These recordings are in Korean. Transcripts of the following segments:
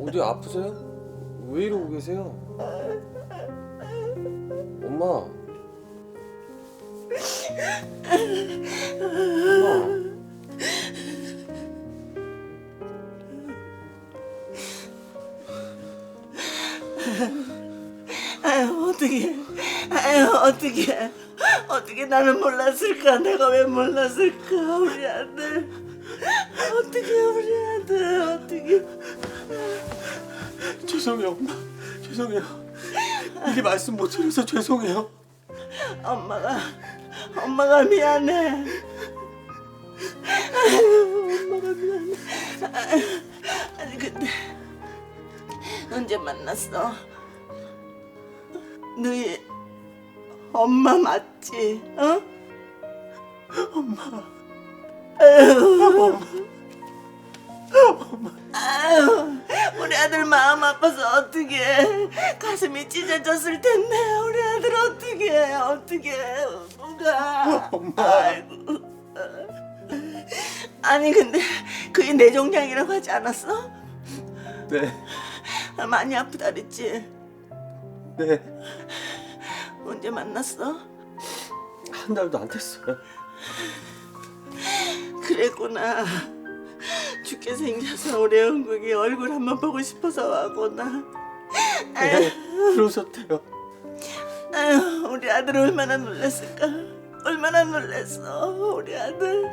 어디 아프세요? 왜 이러고 계세요? 엄마. 엄마. 아유 어떻게 아유 어떻게 어떻게 나는 몰랐을까 내가 왜 몰랐을까 우리 아들 어떻게 우리 아들 어떻게 죄송해요, 엄마. 죄송해요. 미리 말씀 못 드려서 죄송해요. 엄마가 엄마가 미안해 아유 엄마가 미안해 아니 근데 언제 만났어 너희 엄마 맞지 어 엄마. 아유, 우리 아들 마음 아파서 어떻게 가슴이 찢어졌을 텐데 우리 아들 어떻게 어떻게 엄마. 아이고. 아니 근데 그게 뇌종양이라고 하지 않았어? 네, 많이 아프다 그랬지? 네. 언제 만났어? 한 달도 안 됐어요. 그랬구나. 죽게 생겨서 우리 영국이 얼굴 한번 보고 싶어서 왔구나. 네, 그러셨대요. 아유, 우리 아들 얼마나 놀랐을까? 얼마나 놀랐어, 우리 아들.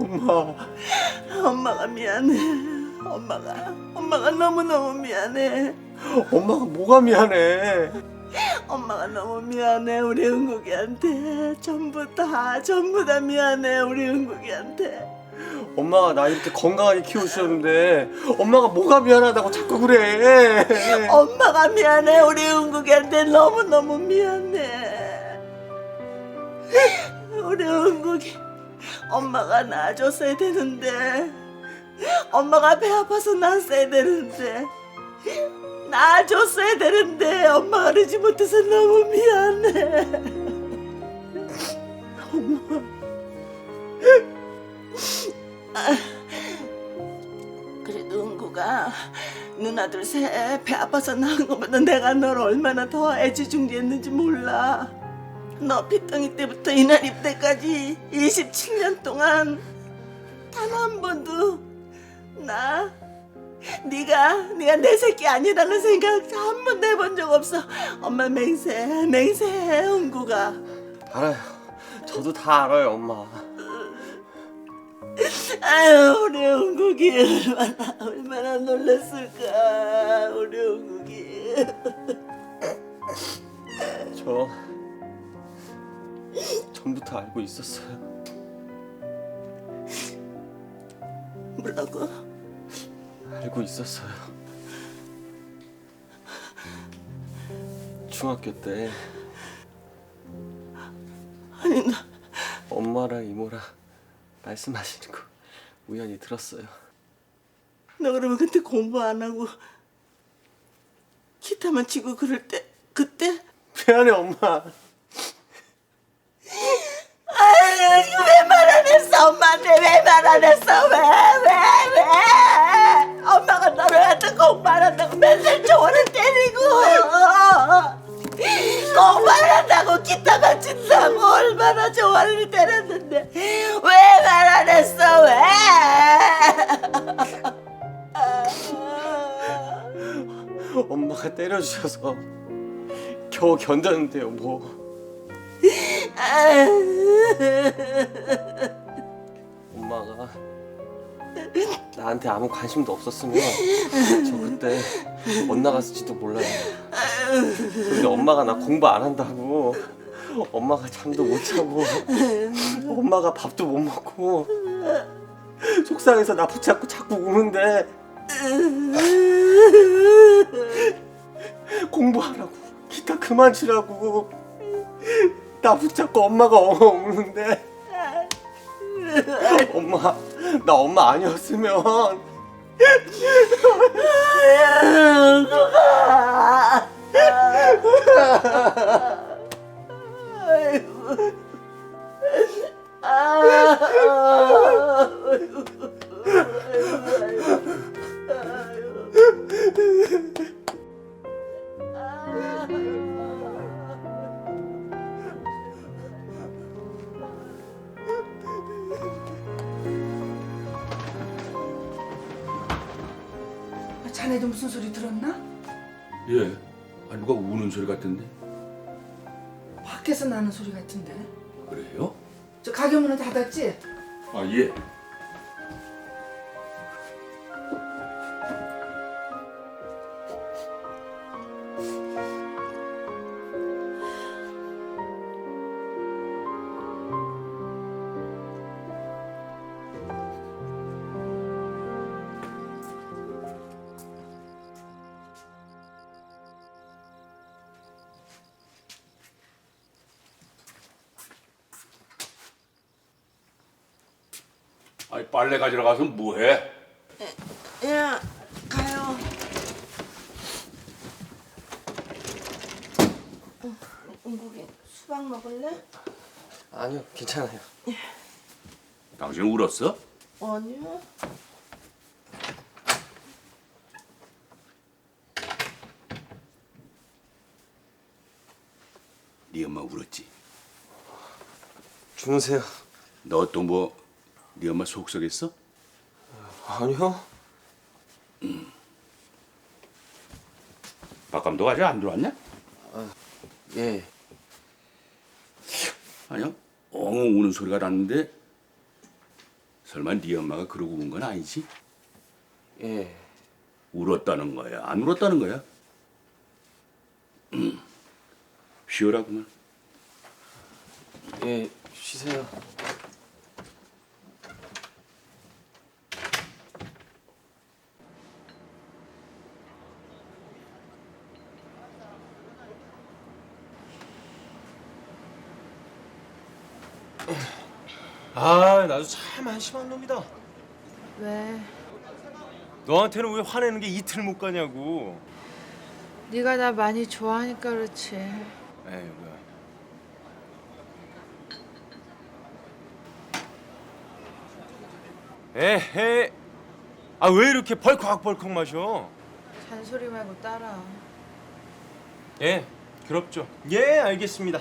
엄마. 엄마가 미안해. 엄마가, 엄마가 너무너무 미안해. 엄마가 뭐가 미안해. 엄마가 너무 미안해, 우리 은국이한테. 전부 다, 전부 다 미안해, 우리 은국이한테. 엄마가 나 이렇게 건강하게 키우셨는데 엄마가 뭐가 미안하다고 자꾸 그래. 엄마가 미안해, 우리 은국이한테 너무너무 미안해. 우리 은국이 엄마가 낳아줬어야 되는데, 엄마가 배 아파서 낳았어야 되는데, 낳아줬어야 되는데, 엄마가 그러지 못해서 너무 미안해. 그래도 은구가 누나들 셋배 아파서 낳은 것보다 내가 널 얼마나 더 애지중지했는지 몰라. 너 피덩이 때부터 이날 입대까지 27년 동안 단 한 번도 나 네가 네가 내 새끼 아니라는 생각 한 번도 해본 적 없어. 엄마 맹세 맹세 은구가. 알아요. 저도 다 알아요, 엄마. 아유 우리 은국이 얼마나 얼마나 놀랐을까 우리 은국이 저 전부터 알고 있었어요. 뭐라고? 알고 있었어요. 중학교 때 아니 나 엄마랑 이모랑 말씀하시는 거 우연히 들었어요. 너 그러면 그때 공부 안 하고 기타만 치고 그럴 때 그때 미안해, 엄마. 아유 왜 말 안 했어 엄마한테 왜 말 안 했어 왜 기타만 친다고 얼마나 조언을 때렸는데 왜 말 안 했어 왜 엄마가 때려주셔서 겨우 견뎠는데요, 뭐. 엄마가 나한테 아무 관심도 없었으면 저 그때 못 나갔을지도 몰라요. 근데 엄마가 나 공부 안 한다고 엄마가 잠도 못 자고 엄마가 밥도 못 먹고 속상해서 나 붙잡고 자꾸 우는데 공부하라고 기타 그만 치라고 나 붙잡고 엄마가 엉엉 우는데 엄마 나 엄마 아니었으면 아, 자네도 무슨 소리 들었나? 예. 아 누가 우는 소리 같던데. 밖에서 나는 소리 같은데. 그래요? 저 가게 문은 닫았지? 아 예. 아니 빨래 가지러 가서 뭐해? 야, 가요. 은국이 수박 먹을래? 아니요 괜찮아요. 당신 울었어? 아니요. 네 엄마 울었지. 주무세요. 너 또 뭐 네 엄마 속 썩였어? 아니요. 박 감독 아직 안 들어왔냐? 예. 아니요. 엉엉 우는 소리가 났는데 설마 네 엄마가 그러고 운 건 아니지? 예. 울었다는 거야? 안 울었다는 거야? 음. 쉬어라구만. 예. 쉬세요. 아, 나도 참 한심한 놈이다. 왜? 너한테는 왜 화내는 게 이틀 못 가냐고. 네가 나 많이 좋아하니까 그렇지. 에이, 뭐야. 에헤. 아, 왜 이렇게 벌컥벌컥 마셔? 잔소리 말고 따라. 예, 그렇죠. 예, 알겠습니다.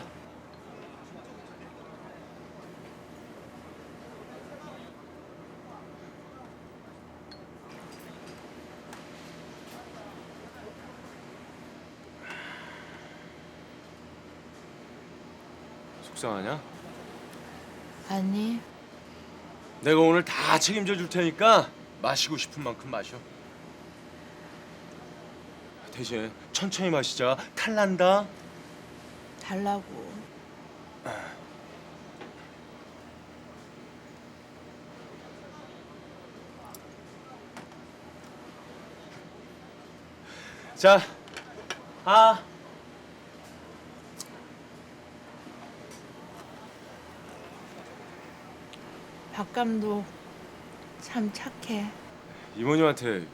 속상하냐? 아니, 내가 오늘 다 책임져 줄 테니까 마시고 싶은 만큼 마셔. 대신 천천히 마시자. 탈 난다. 달라고. 자, 아. 박 감독 참 착해. 이모님한테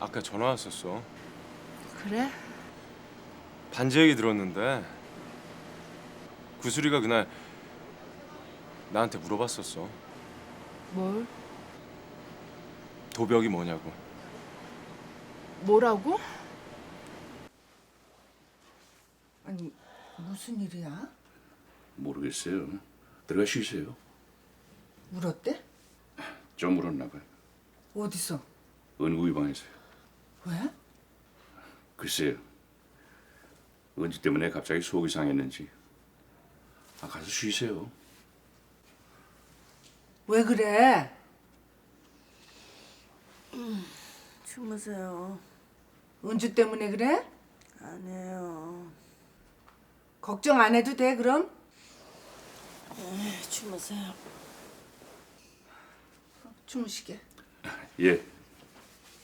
아까 전화 왔었어. 그래? 반지 얘기 들었는데 구슬이가 그날 나한테 물어봤었어. 뭘? 도벽이 뭐냐고. 뭐라고? 아니, 무슨 일이야? 모르겠어요. 들어가 쉬세요. 울었대? 좀 울었나 봐요. 어디서? 은구이 방에서요. 왜? 글쎄요. 은지 때문에 갑자기 속이 상했는지. 아 가서 쉬세요. 왜 그래? 주무세요. 은주 때문에 그래? 아니에요. 걱정 안 해도 돼, 그럼? 주무세요. 주무시게. 예.